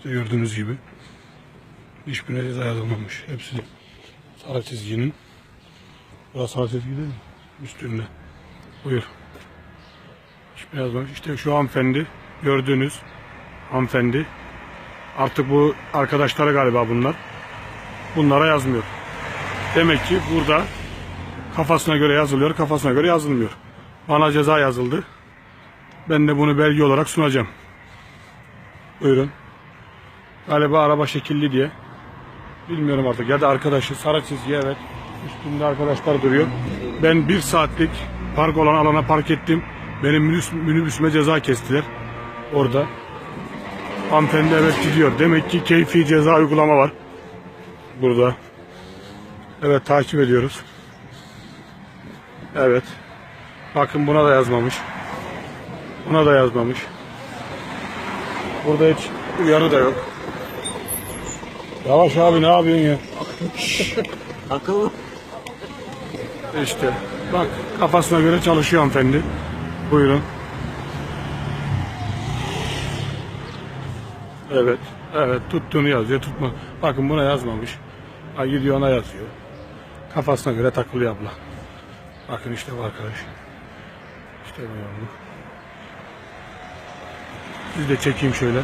İşte gördüğünüz gibi. Hiçbirine ceza yazılmamış. Hepsi sarı çizginin. Burası sarı çizgi değil mi? Üstünde. Buyur. Hiçbir yazmamış. İşte şu hanımefendi gördüğünüz hanımefendi artık bu arkadaşları galiba bunlar. Bunlara yazmıyor. Demek ki burada kafasına göre yazılıyor, kafasına göre yazılmıyor. Bana ceza yazıldı. Ben de bunu belge olarak sunacağım. Buyurun. Galiba araba şekilli diye. Bilmiyorum artık. Ya da arkadaşı sarı çizgi evet. Üstünde arkadaşlar duruyor. Ben bir saatlik park olan alana park ettim. Benim minibüs, minibüsüme ceza kestiler. Orada. Hanımefendi evet gidiyor. Demek ki keyfi ceza uygulama var. Burada. Evet takip ediyoruz. Evet. Bakın buna da yazmamış. Buna da yazmamış. Burada hiç uyarı da yok. Yavaş abi ne yapıyorsun ya? Akıllı. İşte bak kafasına göre çalışıyor hanımefendi. Buyurun. Evet. Evet tuttuğunu yazıyor tutma. Bakın buna yazmamış. Ha gidiyor ona yazıyor. Kafasına göre takılıyor abla. Bakın işte bu arkadaş. İşte bu yavrum. Siz de çekeyim şöyle.